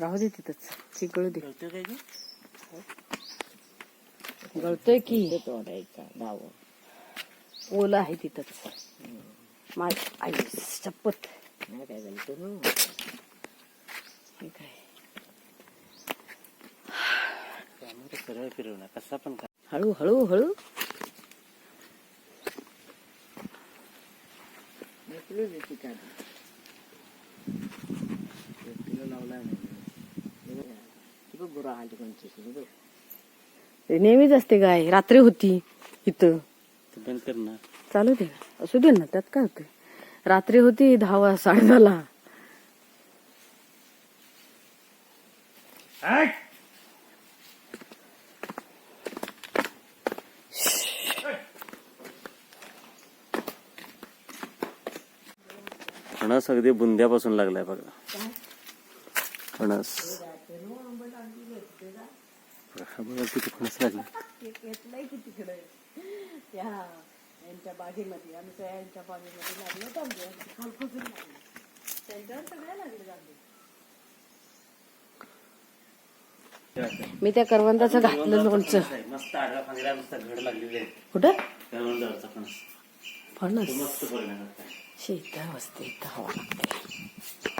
राहू दे तिथंच. चिकळू दे? गळतोय की. डाव ओलं आहे तिथंच. माझ आई शपथ. काय झालं ना हे काय? सरळ फिरवणार कसा पण का हळू हळू हळू ते नेहमीच असते गाय रात्री होती इथं. ते बंद करणार. चालू दे ना. असू दे ना त्यात काय होते रात्री होती दहा साडे दहाला फणस अगदी बुंद्यापासून लागलाय बघा. फणस. बघा किती फणस लागले घेतलंय की तिकडे? त्या यांच्या बागेमध्ये आमच्या यांच्या बागेमध्ये लागलं त्यांच्यावर सगळ्या लागले जांभे मी त्या करवंदाचं घातलं लोणचं. मस्त मस्त घड लागलेले कुठं? करवंदावरचा फणस. फणस. मस्त. शेता वस्ती हवा लागते.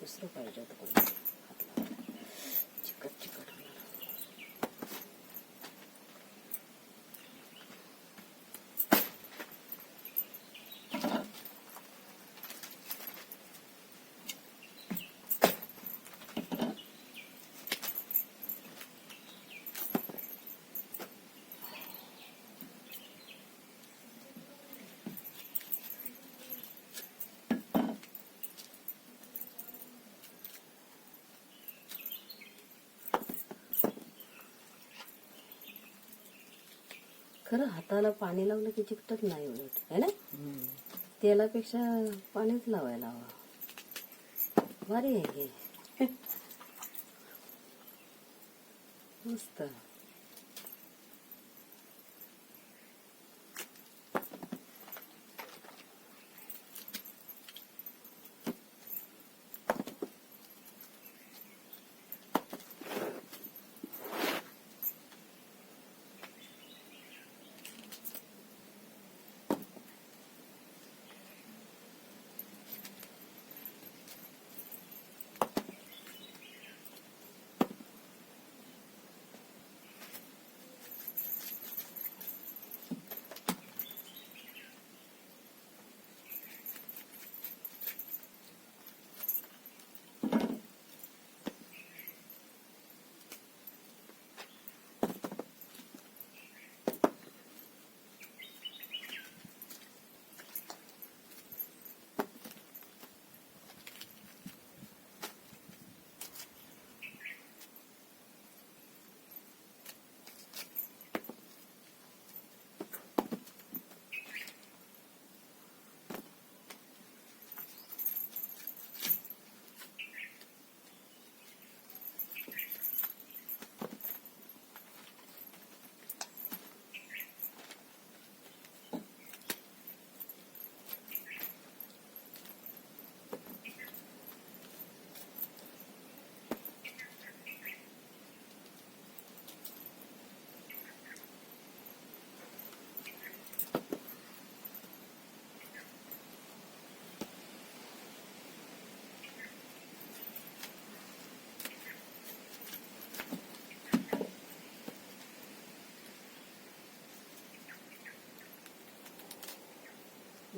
माणूस दुसरं पाहिजे होतं कोणी. खरं हाताला पाणी लावलं की चिकटत नाही उलट है ना? तेलापेक्षा पाणीच लावायला हवं. भारी आहे हे. मस्त.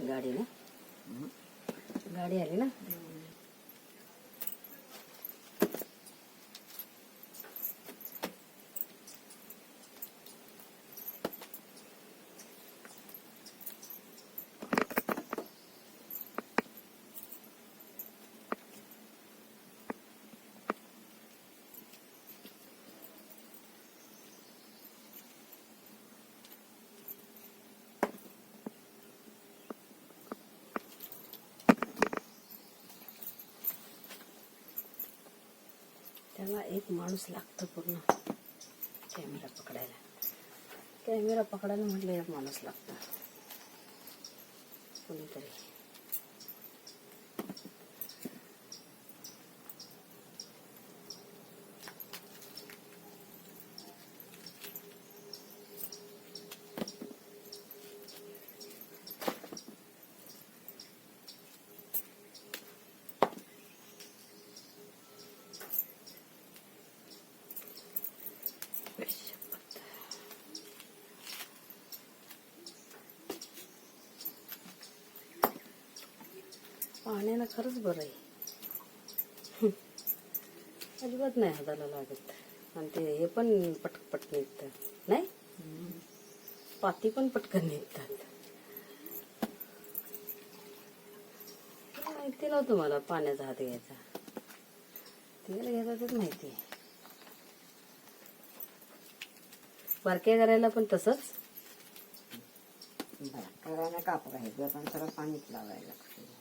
गाडी ना गाडी आली ना त्याला एक माणूस लागतो पूर्ण. कॅमेरा पकडायला. कॅमेरा पकडायला म्हटलं एक माणूस लागतो. कोणीतरी. पाण्यानं खरंच बरं आहे. अजिबात नाही हाताला लागत. आणि ते हे पण पटपट निघतात. नाही? पाती पण पटकन निघतात. माहिती नव्हतं मला पाण्याचा हात घ्यायचा. तेल घेतातच माहिती. आहे बारक्या करायला पण तसंच. करायला कापडायचं पण सगळं पाणीच लावायला लागतं.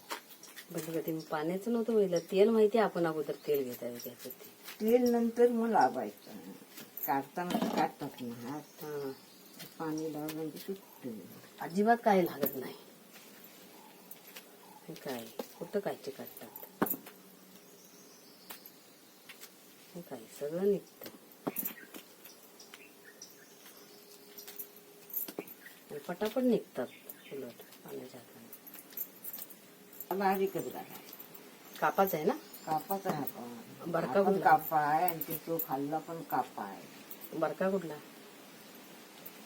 कधी मी पाण्याचं नव्हतं बघितलं तेल माहिती आपण अगोदर तेल घेता घ्यायचं ते तेल नंतर मग लावायचं. काढताना काढतात ना हात हां पाणी लावलं म्हणजे सुटतं अजिबात काही लागत नाही. हे काय? कुठं काय चिकटतात हे काय? सगळं निघत. पटापट निघतात उलट पाण्याच्या बारीकच घालायचं कापाच आहे ना? कापाचा हा पण बरका हा पण कुठला? कापा आहे आणि ते तो खाल्ला पण कापा आहे. बरका कुठला?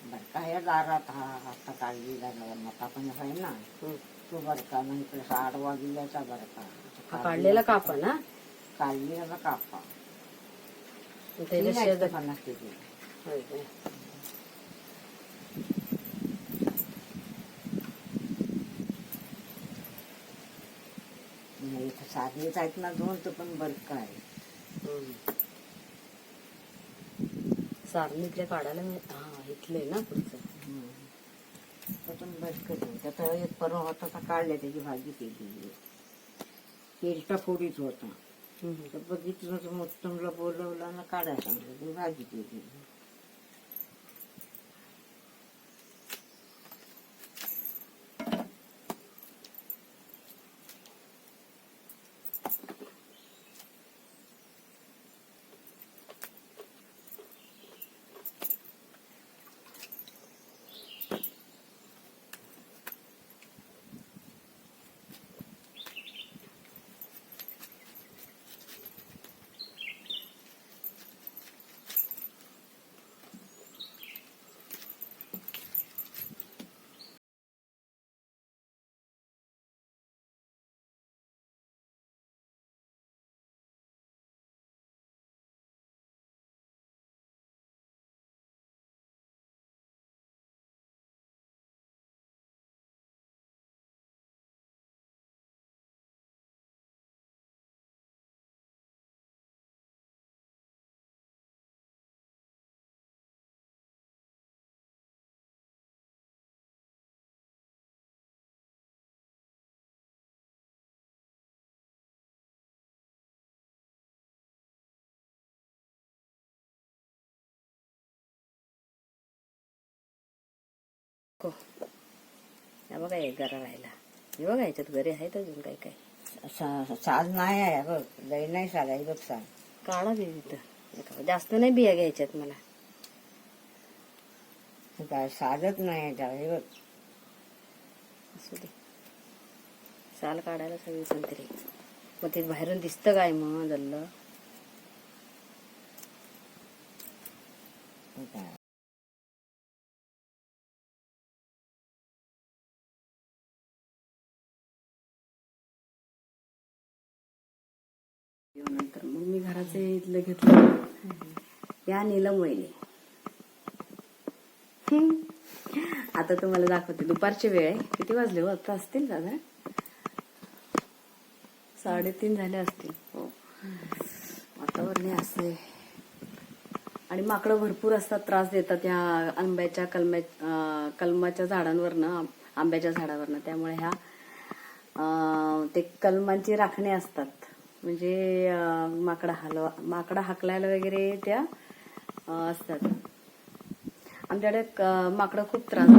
बरका ह्या दारात हा आता काढलेला मोठा पण आहे ना. हं. तो बरका नंतर असा आडवा दिल्याचा बरका. हा काढलेला कापा ना? काढलेला कापा. त्याच्या शेजारी. पन्नास किती होय काय? साधलेच आहेत ना दोन तर पण बरका आहे. हम्म. सारणीतल्या काढायला मिळ- हा इथले ना पुढचं. तो पण बरकत आहे. त्याचा एक परवा होता तर काढल्या त्याची भाजी केली. केरटा फोडीच होता. तर बघितलं तर उत्तमला बोलवलं ना काढायला सांगितलं ती भाजी केली. को हे बघा एक घरा राहिला. हे बघा याच्यात घरी आहेत अजून काही काही सा- साल नाही आहे बघ. लई नाही साल आहे बघ साल काढा बी इथं. जास्त नाही बिया घ्यायच्यात मला काय सालच नाही हे बघ. असू दे. साल काढायला सगळी कोणतरी मग ते बाहेरून दिसतं काय मग जल्लं? नंतर मग मी घराचे इथलं घेतलं. या नीलम वहिनी. आता तुम्हाला दाखवते. दुपारची वेळ आहे. किती वाजले हो? आता असतील दादा साडेतीन झाले असतील. हो. वातावरण असं. आहे आणि माकडं भरपूर असतात. त्रास देतात ह्या आंब्याच्या कलम्या कलमाच्या झाडांवरनं आंब्याच्या झाडावरनं. त्यामुळे ह्या ते कलमांची राखणे असतात. म्हणजे माकडा हलवा माकडा हाकलायला वगैरे त्या असतात. आमच्याकडे क- माकडं खूप त्रास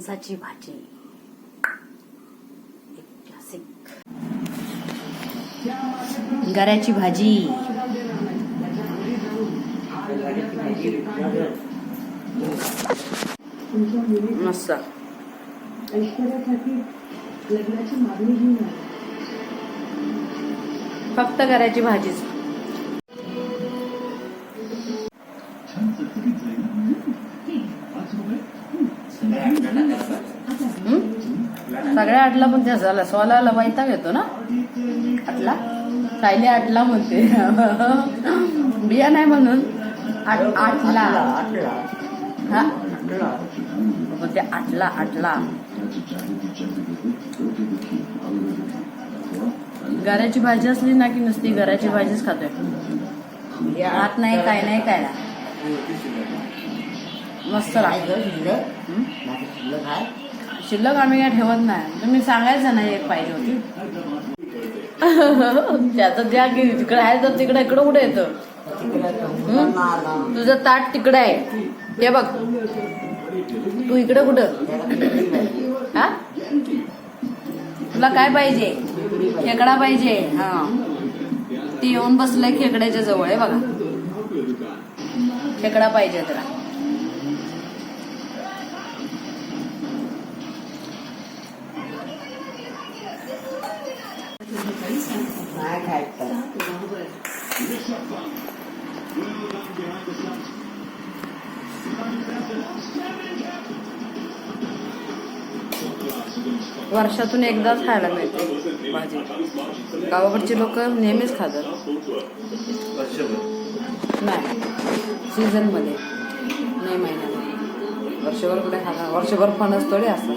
फणसाची भाजी एक क्लासिक गऱ्याची भाजी मस्त फक्त गऱ्याची भाजीच? सगळ्या आटला पण त्या झाला सोलाला वैताग येतो ना? आटला. सायली आटला म्हणते. बिया नाही म्हणून. आटला. हा? मग ते आटला आटला. गऱ्याची भाजी असली ना की नुसती घराची भाजीच खातोय. आत नाही काय नाही काय मस्त राहायचं शिल्लक. बाकी शिल्लक आम्ही काय ठेवत नाही. तुम्ही सांगायचं ना एक पाहिजे होती. त्याचं द्या की तिकडे आहे तर तिकडे इकडं कुठे येतं? तुझं ताट तिकडे आहे. हे बघ. तू इकडे कुठं? हा? तुला काय पाहिजे? खेकडा पाहिजे. हा. ती येऊन बसलंय खेकड्याच्या जवळ. आहे बघा. खेकडा पाहिजे त्याला वर्षातून एकदाच खायला मिळते भाजी. गावाकडची लोक नेहमीच खातात. नाही सीझनमध्ये मे महिन्यामध्ये वर्षभर कुठे खाणार? वर्षभर फणस थोडे असतात.